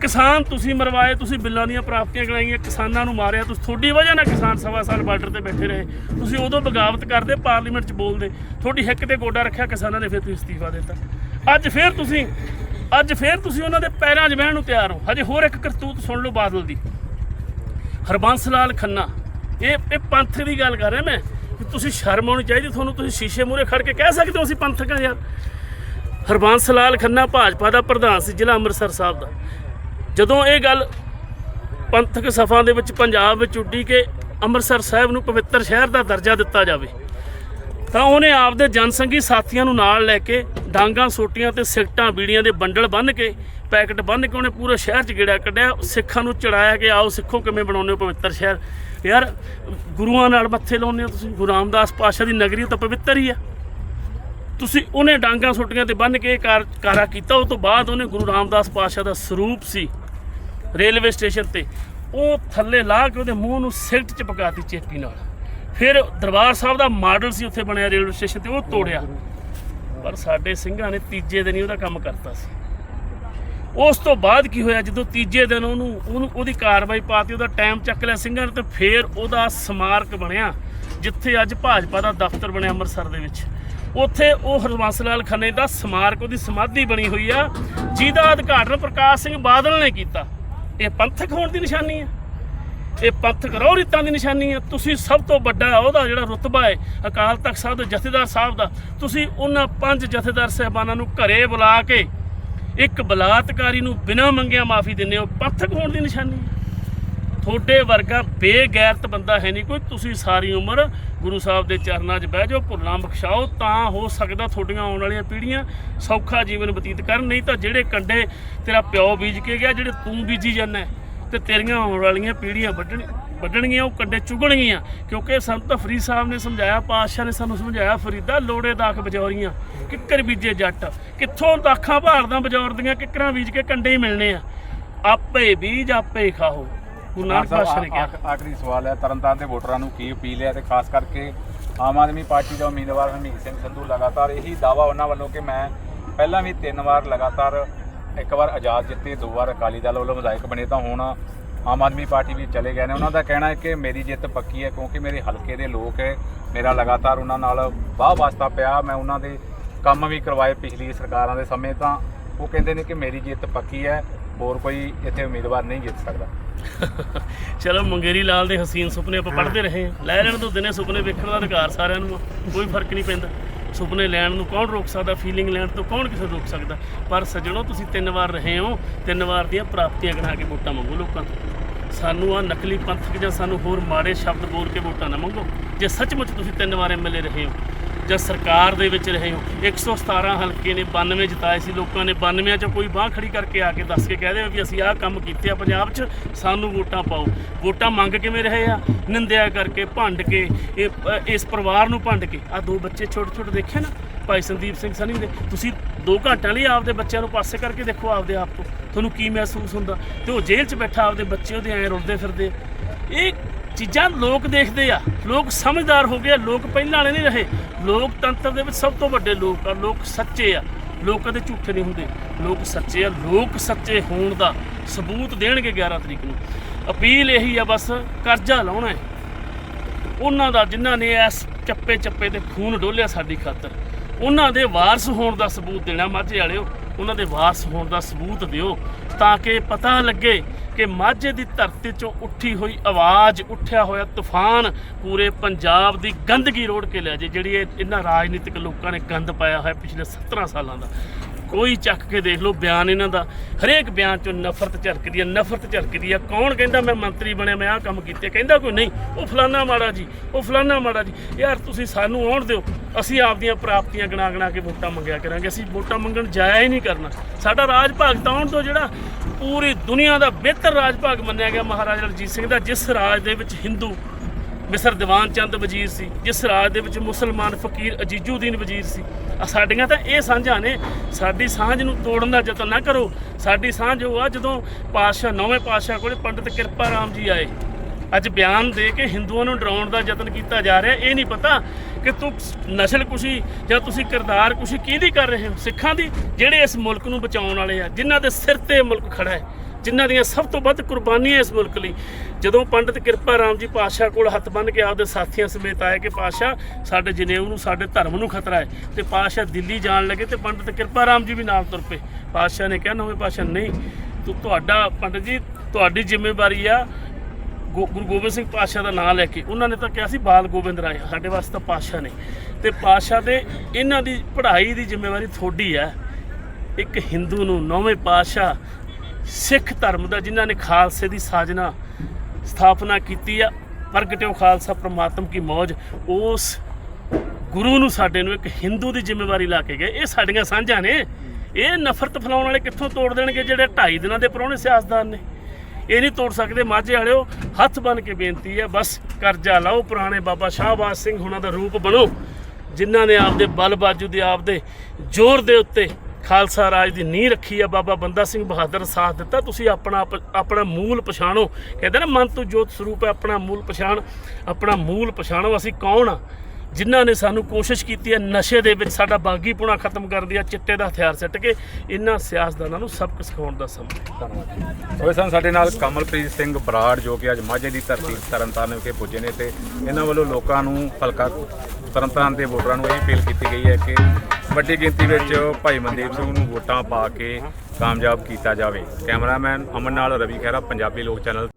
ਕਿਸਾਨ ਤੁਸੀਂ ਮਰਵਾਏ, ਤੁਸੀਂ ਬਿੱਲਾਂ ਦੀਆਂ ਪ੍ਰਾਪਤੀਆਂ ਕਰਾਈਆਂ, ਕਿਸਾਨਾਂ ਨੂੰ ਮਾਰਿਆ, ਤੁਸੀਂ ਤੁਹਾਡੀ ਵਜ੍ਹਾ ਨਾਲ ਕਿਸਾਨ ਸਵਾ ਸਾਲ ਬਾਰਡਰ ਤੇ ਬੈਠੇ ਰਹੇ। ਤੁਸੀਂ ਉਦੋਂ ਬਗਾਵਤ ਕਰਦੇ, ਪਾਰਲੀਮੈਂਟ 'ਚ ਬੋਲਦੇ, ਤੁਹਾਡੀ ਹਿੱਕ ਤੇ ਗੋਡਾ ਰੱਖਿਆ, ਕਿਸਾਨਾਂ ਨੇ ਫਿਰ ਤੁਸੀਂ ਅਸਤੀਫਾ ਦਿੱਤਾ। ਅੱਜ ਫਿਰ ਤੁਸੀਂ ਅੱਜ ਫਿਰ ਤੁਸੀਂ ਉਹਨਾਂ ਦੇ ਪੈਰਾਂ 'ਚ ਬਹਿਣ ਨੂੰ ਤਿਆਰ ਹੋ। ਹਜੇ ਹੋਰ ਇੱਕ ਕਰਤੂਤ ਸੁਣ ਲਓ ਬਾਦਲ ਦੀ। ਹਰਬੰਸ ਲਾਲ ਖੰਨਾ। ਇਹ ਇਹ ਪੰਥ ਦੀ ਗੱਲ ਕਰ ਰਿਹਾ ਮੈਂ ਕਿ ਤੁਸੀਂ ਸ਼ਰਮ ਆਉਣੀ ਚਾਹੀਦੀ, ਤੁਹਾਨੂੰ ਤੁਸੀਂ ਸ਼ੀਸ਼ੇ ਮੂਹਰੇ ਖੜ ਕੇ ਕਹਿ ਸਕਦੇ ਹੋ ਅਸੀਂ ਪੰਥਕ ਹਾਂ ਯਾਰ ਹਰਬੰਸ ਲਾਲ ਖੰਨਾ ਭਾਜਪਾ ਦਾ ਪ੍ਰਧਾਨ ਸੀ, ਜ਼ਿਲ੍ਹਾ ਅੰਮ੍ਰਿਤਸਰ ਸਾਹਿਬ ਦਾ। ਜਦੋਂ ਇਹ ਗੱਲ ਪੰਥਕ ਸਫਾ ਦੇ ਵਿੱਚ, ਪੰਜਾਬ ਵਿੱਚ ਉੱਡੀ ਕਿ ਅੰਮ੍ਰਿਤਸਰ ਸਾਹਿਬ ਨੂੰ ਪਵਿੱਤਰ ਸ਼ਹਿਰ ਦਾ ਦਰਜਾ ਦਿੱਤਾ ਜਾਵੇ ਤਾਂ ਉਹਨੇ ਆਪਦੇ ਜਨਸੰਗੀ ਸਾਥੀਆਂ ਨੂੰ ਨਾਲ ਲੈ ਕੇ ਡਾਂਗਾ, ਸੋਟੀਆਂ ਤੇ ਸਿਕਟਾਂ ਬੀੜੀਆਂ ਦੇ ਬੰਡਲ ਬੰਨ੍ਹ ਕੇ, ਪੈਕਟ ਬੰਨ੍ਹ ਕੇ ਉਹਨੇ ਪੂਰੇ ਸ਼ਹਿਰ 'ਚ ਗੇੜਾ ਕੱਢਿਆ। ਸਿੱਖਾਂ ਨੂੰ ਚੜਾਇਆ ਕਿ ਆਓ ਸਿੱਖੋ ਕਿਵੇਂ ਬਣਾਉਂਦੇ ਹੋ ਪਵਿੱਤਰ ਸ਼ਹਿਰ। ਯਾਰ, ਗੁਰੂਆਂ ਨਾਲ ਮੱਥੇ ਲਾਉਂਦੇ ਹੋ ਤੁਸੀਂ। ਗੁਰੂ ਰਾਮਦਾਸ ਪਾਸ਼ਾ ਦੀ ਨਗਰੀ ਤਾਂ ਪਵਿੱਤਰ ਹੀ ਆ। ਤੁਸੀਂ ਉਹਨੇ ਡਾਂਗਾ, ਸੋਟੀਆਂ ਤੇ ਬੰਨ ਕੇ ਕਾਰ, ਕਾਰਾ ਕੀਤਾ। ਉਹ ਤੋਂ ਬਾਅਦ ਉਹਨੇ ਗੁਰੂ ਰਾਮਦਾਸ ਪਾਤਸ਼ਾਹ ਦਾ ਸਰੂਪ ਸੀ ਰੇਲਵੇ ਸਟੇਸ਼ਨ ਤੇ। ਉਹ ਥੱਲੇ ਲਾ ਕੇ ਉਹਦੇ ਮੂੰਹ ਨੂੰ ਸਿਗਟ ਚ ਪਕਾਤੀ ਚੇਪੀ ਨਾਲ। ਫਿਰ ਦਰਬਾਰ ਸਾਹਿਬ ਦਾ ਮਾਡਲ ਸੀ ਉੱਥੇ ਬਣਿਆ ਰੇਲਵੇ ਸਟੇਸ਼ਨ ਤੇ, ਉਹ ਤੋੜਿਆ। ਪਰ ਸਾਡੇ ਸਿੰਘਾਂ ਨੇ ਤੀਜੇ ਦਿਨ ਹੀ ਉਹਦਾ ਕੰਮ ਕਰਤਾ ਸੀ। ਉਸ ਤੋਂ ਬਾਅਦ ਕੀ ਹੋਇਆ, ਜਦੋਂ ਤੀਜੇ ਦਿਨ ਉਹਨੂੰ ਉਹਨੂੰ ਉਹਦੀ ਕਾਰਵਾਈ ਪਾਤੀ, ਉਹਦਾ ਟਾਈਮ ਚੱਕ ਲਿਆ ਸਿੰਘਾਂ ਨੇ, ਤੇ ਫਿਰ ਉਹਦਾ ਸਮਾਰਕ ਬਣਿਆ, ਜਿੱਥੇ ਅੱਜ ਭਾਜਪਾ ਦਾ ਦਫ਼ਤਰ ਬਣਿਆ ਅੰਮ੍ਰਿਤਸਰ ਦੇ ਵਿੱਚ। ਉੱਥੇ ਉਹ ਹਰਬੰਸ ਲਾਲ ਖੰਨੇ ਦਾ ਸਮਾਰਕ, ਉਹਦੀ ਸਮਾਧੀ ਬਣੀ ਹੋਈ ਆ, ਜਿਹਦਾ ਉਦਘਾਟਨ ਪ੍ਰਕਾਸ਼ ਸਿੰਘ ਬਾਦਲ ਨੇ ਕੀਤਾ। ਇਹ ਪੰਥਕ ਹੋਣ ਦੀ ਨਿਸ਼ਾਨੀ ਹੈ ਇਹ ਪੰਥਕ ਰੋਹਿਤਾਂ ਦੀ ਨਿਸ਼ਾਨੀ ਹੈ। ਤੁਸੀਂ ਸਭ ਤੋਂ ਵੱਡਾ ਉਹਦਾ ਜਿਹੜਾ ਰੁਤਬਾ ਹੈ, ਅਕਾਲ ਤਖਤ ਸਾਹਿਬ ਦੇ ਜਥੇਦਾਰ ਸਾਹਿਬ ਦਾ, ਤੁਸੀਂ ਉਹਨਾਂ ਪੰਜ ਜਥੇਦਾਰ ਸਹਿਬਾਨਾਂ ਨੂੰ ਘਰੇ ਬੁਲਾ ਕੇ ਇੱਕ ਬਲਾਤਕਾਰੀ ਨੂੰ ਬਿਨਾਂ ਮੰਗਿਆ ਮਾਫੀ ਦਿੰਦੇ ਹੋ। ਪੰਥਕ ਹੋਣ ਦੀ ਨਿਸ਼ਾਨੀ ਹੈ। ਤੁਹਾਡੇ ਵਰਗਾ ਬੇਗੈਰਤ ਬੰਦਾ ਹੈ ਨਹੀਂ ਕੋਈ। ਤੁਸੀਂ ਸਾਰੀ ਉਮਰ ਗੁਰੂ ਸਾਹਿਬ ਦੇ ਚਰਨਾਂ 'ਚ ਬਹਿ ਜਾਓ, ਭੁੱਲਾਂ ਬਖਸ਼ਾਓ, ਤਾਂ ਹੋ ਸਕਦਾ ਤੁਹਾਡੀਆਂ ਆਉਣ ਵਾਲੀਆਂ ਪੀੜ੍ਹੀਆਂ ਸੌਖਾ ਜੀਵਨ ਬਤੀਤ ਕਰਨ। ਨਹੀਂ ਤਾਂ ਜਿਹੜੇ ਕੰਡੇ ਤੇਰਾ ਪਿਓ ਬੀਜ ਕੇ ਗਿਆ, ਜਿਹੜੇ ਤੂੰ ਬੀਜੀ ਜਾਂਦਾ ਤੇ ਤੇਰੀਆਂ ਆਉਣ ਵਾਲੀਆਂ ਪੀੜ੍ਹੀਆਂ ਵੱਢਣ ਵੱਢਣਗੀਆਂ ਉਹ ਕੰਡੇ ਚੁਗਣਗੀਆਂ। ਕਿਉਂਕਿ ਸੰਤ ਫਰੀਦ ਸਾਹਿਬ ਨੇ ਸਮਝਾਇਆ ਪਾਤਸ਼ਾਹ ਨੇ ਸਾਨੂੰ ਸਮਝਾਇਆ ਫਰੀਦਾ ਲੋੜੇ ਦਾਖ ਬਜੌਰੀਆਂ ਕਿੱਕਰ ਬੀਜੇ ਜੱਟ। ਕਿੱਥੋਂ ਦਾਖਾਂ ਭਾਰਦਾਂ ਬਜੌਰਦੀਆਂ ਕਿੱਕਰਾਂ ਬੀਜ ਕੇ ਕੰਡੇ ਹੀ ਮਿਲਣੇ ਆ। ਆਪੇ ਬੀਜ ਆਪੇ ਖਾਓ। ਗੁਰੂ ਨਾਨਕ ਪਾਤਸ਼ਾਹ ਨੇ ਕਿਹਾ। ਆਖਰੀ ਸਵਾਲ ਹੈ ਤਰਨਤਾਰਨ ਦੇ ਵੋਟਰਾਂ ਨੂੰ ਕੀ ਅਪੀਲ ਹੈ ਤੇ ਖਾਸ ਕਰਕੇ ਆਮ ਆਦਮੀ ਪਾਰਟੀ ਦਾ ਉਮੀਦਵਾਰ ਹਰਮੀਤ ਸਿੰਘ ਸੰਧੂ ਲਗਾਤਾਰ ਇਹੀ ਦਾਵਾ ਉਹਨਾਂ ਵੱਲੋਂ ਕਿ ਮੈਂ ਪਹਿਲਾਂ ਵੀ ਤਿੰਨ ਵਾਰ ਲਗਾਤਾਰ ਇੱਕ ਵਾਰ ਆਜ਼ਾਦ ਜਿੱਤੇ, ਦੋ ਵਾਰ ਅਕਾਲੀ ਦਲ ਵੱਲੋਂ ਵਿਧਾਇਕ ਬਣੇ ਤਾਂ ਹੁਣ ਆਮ ਆਦਮੀ ਪਾਰਟੀ ਵੀ ਚਲੇ ਗਏ ਨੇ। ਉਹਨਾਂ ਦਾ ਕਹਿਣਾ ਹੈ ਕਿ ਮੇਰੀ ਜਿੱਤ ਪੱਕੀ ਹੈ ਕਿਉਂਕਿ ਮੇਰੇ ਹਲਕੇ ਦੇ ਲੋਕ ਹੈ। ਮੇਰਾ ਲਗਾਤਾਰ ਉਹਨਾਂ ਨਾਲ ਵਾਹ ਵਾਸਤਾ ਪਿਆ। ਮੈਂ ਉਹਨਾਂ ਦੇ ਕੰਮ ਵੀ ਕਰਵਾਏ ਪਿਛਲੀ ਸਰਕਾਰਾਂ ਦੇ ਸਮੇਂ ਤਾਂ। ਉਹ ਕਹਿੰਦੇ ਨੇ ਕਿ ਮੇਰੀ ਜਿੱਤ ਪੱਕੀ ਹੈ। ਹੋਰ ਕੋਈ ਇੱਥੇ ਉਮੀਦਵਾਰ ਨਹੀਂ ਜਿੱਤ ਸਕਦਾ। ਚਲੋ, ਮੰਗੇਰੀ ਲਾਲ ਦੇ ਹਸੀਨ ਸੁਪਨੇ ਆਪਾਂ ਪੜ੍ਹਦੇ ਰਹੇ ਹਾਂ। ਲੈ ਲੈਣ ਤੋਂ ਦਿਨੇ ਸੁਪਨੇ ਵੇਖਣ ਦਾ ਅਧਿਕਾਰ ਸਾਰਿਆਂ ਨੂੰ ਕੋਈ ਫ਼ਰਕ ਨਹੀਂ ਪੈਂਦਾ। ਸੁਪਨੇ ਲੈਣ ਨੂੰ ਕੌਣ ਰੋਕ ਸਕਦਾ? ਫੀਲਿੰਗ ਲੈਣ ਤੋਂ ਕੌਣ ਕਿਸੇ ਨੂੰ ਰੋਕ ਸਕਦਾ? ਪਰ ਸੱਜਣੋ, ਤੁਸੀਂ ਤਿੰਨ ਵਾਰ ਰਹੇ ਹੋ। ਤਿੰਨ ਵਾਰ ਦੀਆਂ ਪ੍ਰਾਪਤੀਆਂ ਗਿਣਾ ਕੇ ਵੋਟਾਂ ਮੰਗੋ ਲੋਕਾਂ ਤੋਂ। ਸਾਨੂੰ ਆ ਨਕਲੀ ਪੰਥਕ ਜਾਂ ਸਾਨੂੰ ਹੋਰ ਮਾੜੇ ਸ਼ਬਦ ਬੋਲ ਕੇ ਵੋਟਾਂ ਨਾ ਮੰਗੋ। ਜੇ ਸੱਚਮੁੱਚ ਤੁਸੀਂ ਤਿੰਨ ਵਾਰ ਐਮਐਲਏ ਰਹੇ ਹੋ ਜਾਂ ਸਰਕਾਰ ਦੇ ਵਿੱਚ ਰਹੇ ਹੋ? 117 ਹਲਕੇ ਨੇ 92 ਜਿਤਾਏ ਸੀ, ਲੋਕਾਂ ਨੇ 92 ਚੋਂ ਕੋਈ ਬਾਹ ਖੜੀ ਕਰਕੇ ਆ ਕੇ ਦੱਸ ਕੇ ਕਹਿ ਦੇ ਵੀ ਅਸੀਂ ਆਹ ਕੰਮ ਕੀਤੇ ਆ, ਪੰਜਾਬ 'ਚ ਸਾਨੂੰ ਵੋਟਾਂ ਪਾਓ। ਵੋਟਾਂ ਮੰਗ ਕਿਵੇਂ ਰਹੇ ਆ? ਨਿੰਦਿਆ ਕਰਕੇ ਭੰਡ ਕੇ, ਇਹ ਇਸ ਪਰਿਵਾਰ ਨੂੰ ਭੰਡ ਕੇ। ਆ ਦੋ ਬੱਚੇ ਛੋਟੇ ਛੋਟੇ ਦੇਖੇ ਨਾ, ਭਾਈ ਸੰਦੀਪ ਸਿੰਘ ਸਨੀ ਦੇ। ਤੁਸੀਂ 2 ਘੰਟਿਆਂ ਲਈ ਆਪਦੇ ਬੱਚਿਆਂ ਨੂੰ ਪਾਸੇ ਕਰਕੇ ਦੇਖੋ ਆਪਦੇ ਆਪ ਤੋਂ। ਤੁਹਾਨੂੰ ਕੀ ਮਹਿਸੂਸ ਹੁੰਦਾ? ਤੇ ਉਹ ਜੇਲ੍ਹ 'ਚ ਬੈਠਾ ਆਪਦੇ ਬੱਚੇ ਉਹਦੇ ਐਂ ਰੁਲਦੇ ਫਿਰਦੇ ਇਹ ਚੀਜ਼ਾਂ ਲੋਕ ਦੇਖਦੇ ਆ। ਲੋਕ ਸਮਝਦਾਰ ਹੋ ਗਏ ਆ, ਲੋਕ ਪਹਿਲਾਂ ਵਾਲੇ ਨਹੀਂ ਰਹੇ। ਲੋਕਤੰਤਰ ਦੇ ਵਿੱਚ ਸਭ ਤੋਂ ਵੱਡੇ ਲੋਕ ਆ ਲੋਕ ਸੱਚੇ ਆ। ਲੋਕ ਕਦੇ ਝੂਠੇ ਨਹੀਂ ਹੁੰਦੇ। ਲੋਕ ਸੱਚੇ ਆ ਲੋਕ ਸੱਚੇ ਹੋਣ ਦਾ ਸਬੂਤ ਦੇਣਗੇ 11 ਤਰੀਕ ਨੂੰ। ਅਪੀਲ ਇਹੀ ਆ ਬਸ ਕਰਜ਼ਾ ਲਾਉਣਾ ਹੈ। ਉਹਨਾਂ ਦਾ ਜਿਨ੍ਹਾਂ ਨੇ ਇਸ ਚੱਪੇ ਚੱਪੇ ਤੇ ਖੂਨ ਡੋਲਿਆ ਸਾਡੀ ਖਾਤਰ ਉਹਨਾਂ ਦੇ ਵਾਰਸ ਹੋਣ ਦਾ ਸਬੂਤ ਦੇਣਾ ਮਾਝੇ ਵਾਲਿਓ ਉਹਨਾਂ ਦੇ ਵਾਰਸ ਹੋਣ ਦਾ ਸਬੂਤ ਦਿਓ ਤਾਂ ਕਿ ਪਤਾ ਲੱਗੇ ਕਿ ਮਾਝੇ ਦੀ ਧਰਤੀ ਚੋਂ ਉੱਠੀ ਹੋਈ ਆਵਾਜ਼, ਉੱਠਿਆ ਹੋਇਆ ਤੂਫਾਨ ਪੂਰੇ ਪੰਜਾਬ ਦੀ ਗੰਦਗੀ ਰੋੜ ਕੇ ਲੈ ਜੇ, ਜਿਹੜੀ ਇਹ ਇਹਨਾਂ ਰਾਜਨੀਤਿਕ ਲੋਕਾਂ ਨੇ ਗੰਦ ਪਾਇਆ ਹੋਇਆ ਪਿਛਲੇ 17 ਸਾਲਾਂ ਦਾ। ਕੋਈ ਚੱਕ ਕੇ ਦੇਖ ਲਓ ਬਿਆਨ ਇਹਨਾਂ ਦਾ। ਹਰੇਕ ਬਿਆਨ ਚੋਂ ਨਫ਼ਰਤ ਝਲਕਦੀ ਹੈ, ਨਫ਼ਰਤ ਝਲਕਦੀ ਹੈ। ਕੌਣ ਕਹਿੰਦਾ ਮੈਂ ਮੰਤਰੀ ਬਣਿਆ, ਮੈਂ ਆਹ ਕੰਮ ਕੀਤੇ, ਕਹਿੰਦਾ ਕੋਈ ਨਹੀਂ, ਉਹ ਫਲਾਨਾ ਮਾੜਾ ਜੀ, ਉਹ ਫਲਾਨਾ ਮਾੜਾ ਜੀ। ਯਾਰ ਤੁਸੀਂ ਸਾਨੂੰ ਆਉਣ ਦਿਓ, ਅਸੀਂ ਆਪਦੀਆਂ ਪ੍ਰਾਪਤੀਆਂ ਗਣਾ ਗਿਣਾ ਕੇ ਵੋਟਾਂ ਮੰਗਿਆ ਕਰਾਂਗੇ, ਅਸੀਂ ਵੋਟਾਂ ਮੰਗਣ ਜਾਇਆ ਹੀ ਨਹੀਂ ਕਰਨਾ। ਸਾਡਾ ਰਾਜ ਭਾਗ ਤਾਂ ਆਉਣ ਤੋਂ ਜਿਹੜਾ ਪੂਰੀ ਦੁਨੀਆ ਦਾ ਬਿਹਤਰ ਰਾਜ ਭਾਗ ਮੰਨਿਆ ਗਿਆ ਮਹਾਰਾਜਾ ਰਣਜੀਤ ਸਿੰਘ ਦਾ, ਜਿਸ ਰਾਜ ਦੇ ਵਿੱਚ ਹਿੰਦੂ ਮਿਸਰ ਦੀਵਾਨ ਚੰਦ ਵਜ਼ੀਰ ਸੀ, ਜਿਸ ਰਾਜ ਦੇ ਵਿੱਚ ਮੁਸਲਮਾਨ ਫਕੀਰ ਅਜੀਜ਼ੁਦੀਨ ਵਜ਼ੀਰ ਸੀ। ਆ ਸਾਡੀਆਂ ਤਾਂ ਇਹ ਸਾਂਝਾਂ ਨੇ, ਸਾਡੀ ਸਾਂਝ ਨੂੰ ਤੋੜਨ ਦਾ ਯਤਨ ਨਾ ਕਰੋ। ਸਾਡੀ ਸਾਂਝ ਉਹ ਆ ਜਦੋਂ ਪਾਤਸ਼ਾਹ, ਨੌਵੇਂ ਪਾਤਸ਼ਾਹ ਕੋਲੇ ਪੰਡਿਤ ਕਿਰਪਾ ਰਾਮ ਜੀ ਆਏ। ਅੱਜ ਬਿਆਨ ਦੇ ਕੇ ਹਿੰਦੂਆਂ ਨੂੰ ਡਰਾਉਣ ਦਾ ਯਤਨ ਕੀਤਾ ਜਾ ਰਿਹਾ, ਇਹ ਨਹੀਂ ਪਤਾ ਕਿ ਤੂੰ ਨਸਲ ਕੁਸ਼ੀ ਜਾਂ ਤੁਸੀਂ ਕਿਰਦਾਰ ਕੁਸ਼ੀ ਕਿਹਦੀ ਕਰ ਰਹੇ ਹੋ? ਸਿੱਖਾਂ ਦੀ, ਜਿਹੜੇ ਇਸ ਮੁਲਕ ਨੂੰ ਬਚਾਉਣ ਵਾਲੇ ਆ, ਜਿਨ੍ਹਾਂ ਦੇ ਸਿਰ ਤੇ ਮੁਲਕ ਖੜਾ ਹੈ, ਜਿਨ੍ਹਾਂ ਦੀਆਂ ਸਭ ਤੋਂ ਵੱਧ ਕੁਰਬਾਨੀਆਂ ਇਸ ਮੁਲਕ ਲਈ। ਜਦੋਂ ਪੰਡਿਤ ਕਿਰਪਾ ਰਾਮ ਜੀ ਪਾਤਸ਼ਾਹ ਕੋਲ ਹੱਥ ਬੰਨ੍ਹ ਕੇ ਆਪਦੇ ਸਾਥੀਆਂ ਸਮੇਤ ਆਏ ਕਿ ਪਾਤਸ਼ਾਹ, ਸਾਡੇ ਜਨੇਊ ਨੂੰ, ਸਾਡੇ ਧਰਮ ਨੂੰ ਖਤਰਾ ਹੈ, ਤੇ ਪਾਤਸ਼ਾਹ ਦਿੱਲੀ ਜਾਣ ਲੱਗੇ ਤੇ ਪੰਡਿਤ ਕਿਰਪਾ ਰਾਮ ਜੀ ਵੀ ਨਾਲ ਤੁਰ ਪਏ। ਪਾਤਸ਼ਾਹ ਨੇ ਕਿਹਾ, ਨਵੇਂ ਪਾਤਸ਼ਾਹ, ਨਹੀਂ, ਤੂੰ ਤੁਹਾਡਾ ਪੰਡਿਤ ਜੀ, ਤੁਹਾਡੀ ਜ਼ਿੰਮੇਵਾਰੀ ਆ ਗੋ- ਗੁਰੂ ਗੋਬਿੰਦ ਸਿੰਘ ਪਾਤਸ਼ਾਹ ਦਾ ਨਾਮ ਲੈ ਕੇ ਉਹਨਾਂ ਨੇ ਤਾਂ ਕਿਹਾ ਸੀ, ਬਾਲ ਗੋਬਿੰਦ ਰਾਏ, ਸਾਡੇ ਵਾਸਤੇ ਤਾਂ ਪਾਤਸ਼ਾਹ ਨੇ। ਤੇ ਪਾਤਸ਼ਾਹ ਦੇ ਇਹਨਾਂ ਦੀ ਪੜ੍ਹਾਈ ਦੀ ਜ਼ਿੰਮੇਵਾਰੀ ਤੁਹਾਡੀ ਹੈ। ਇੱਕ ਹਿੰਦੂ ਨੂੰ ਨੌਵੇਂ ਪਾਤਸ਼ਾਹ ਸਿੱਖ ਧਰਮ ਦਾ, ਜਿਨ੍ਹਾਂ ਨੇ ਖਾਲਸੇ ਦੀ ਸਾਜਨਾ ਸਥਾਪਨਾ ਕੀਤੀ ਆ, ਪ੍ਰਗਟਿਓ ਖਾਲਸਾ ਪ੍ਰਮਾਤਮ ਕੀ ਮੌਜ, ਉਸ ਗੁਰੂ ਨੂੰ ਸਾਡੇ ਨੂੰ ਇੱਕ ਹਿੰਦੂ ਦੀ ਜ਼ਿੰਮੇਵਾਰੀ ਲਾ ਕੇ ਗਏ। ਇਹ ਸਾਡੀਆਂ ਸਾਂਝਾਂ ਨੇ। ਇਹ ਨਫ਼ਰਤ ਫੈਲਾਉਣ ਵਾਲੇ ਕਿੱਥੋਂ ਤੋੜ ਦੇਣਗੇ ਜਿਹੜੇ ਢਾਈ ਦਿਨਾਂ ਦੇ ਪ੍ਰਾਹੁਣੇ ਸਿਆਸਤਦਾਨ ਨੇ? ਇਹ ਨਹੀਂ ਤੋੜ ਸਕਦੇ, ਮਾਝੇ ਵਾਲਿਓ, ਹੱਥ ਬਨ ਕੇ ਬੇਨਤੀ ਹੈ, ਬਸ ਕਰਜ਼ਾ ਲਾਓ, ਪੁਰਾਣੇ ਬਾਬਾ ਸ਼ਾਹਬਾਜ਼ ਸਿੰਘ ਹੁਣਾਂ ਦਾ ਰੂਪ ਬਣੋ, ਜਿਨ੍ਹਾਂ ਨੇ ਆਪਦੇ ਬਲ ਬਾਜੂ ਦੇ, ਆਪਦੇ ਜ਼ੋਰ ਦੇ ਉੱਤੇ ਖਾਲਸਾ ਰਾਜ ਦੀ ਨੀਂਹ ਰੱਖੀ ਆ, ਬਾਬਾ ਬੰਦਾ ਸਿੰਘ ਬਹਾਦਰ ਸਾਥ ਦਿੱਤਾ, ਤੁਸੀਂ ਆਪਣਾ ਆਪ- ਆਪਣਾ ਮੂਲ ਪਛਾਣੋ। ਕਹਿੰਦੇ ਨਾ, ਮਨ ਤੋਂ ਜੋਤ ਸਰੂਪ ਹੈ, ਆਪਣਾ ਮੂਲ ਪਛਾਣ, ਆਪਣਾ ਮੂਲ ਪਛਾਣੋ, ਅਸੀਂ ਕੌਣ ਆ? ਜਿਨ੍ਹਾਂ ਨੇ ਸਾਨੂੰ ਕੋਸ਼ਿਸ਼ ਕੀਤੀ ਹੈ ਨਸ਼ੇ ਦੇ ਵਿੱਚ ਸਾਡਾ ਬਾਗੀਪੁਣਾ ਖਤਮ ਕਰ ਦਿਆ, ਚਿੱਟੇ ਦਾ ਹਥਿਆਰ ਸਿੱਟ ਕੇ, ਇਹਨਾਂ ਸਿਆਸਤਦਾਨਾਂ ਨੂੰ ਸਬਕ ਸਿਖਾਉਣ ਦਾ ਸਮਾਂ ਧੰਨਵਾਦ ਸੋ ਸਨ ਸਾਡੇ ਨਾਲ ਕਮਲਪ੍ਰੀਤ ਸਿੰਘ ਬਰਾੜ, ਜੋ ਕਿ ਅੱਜ ਮਾਝੇ ਦੀ ਧਰਤੀ ਤਰਨਤਾਰਨ ਵਿਖੇ ਪੁੱਜੇ ਨੇ ਤੇ ਇਹਨਾਂ ਵੱਲੋਂ ਲੋਕਾਂ ਨੂੰ ਹਲਕਾ ਤਰਨਤਾਰਨ ਦੇ ਵੋਟਰਾਂ ਨੂੰ ਇਹ ਅਪੀਲ ਕੀਤੀ ਗਈ ਹੈ ਕਿ ਵੱਡੀ ਗਿਣਤੀ ਵਿੱਚ ਭਾਈ ਮਨਦੀਪ ਸਿੰਘ ਨੂੰ ਵੋਟਾਂ ਪਾ ਕੇ ਕਾਮਯਾਬ ਕੀਤਾ ਜਾਵੇ। ਕੈਮਰਾਮੈਨ ਅਮਨ ਨਾਲ ਰਵੀ ਖਹਿਰਾ, ਪੰਜਾਬੀ ਲੋਕ ਚੈਨਲ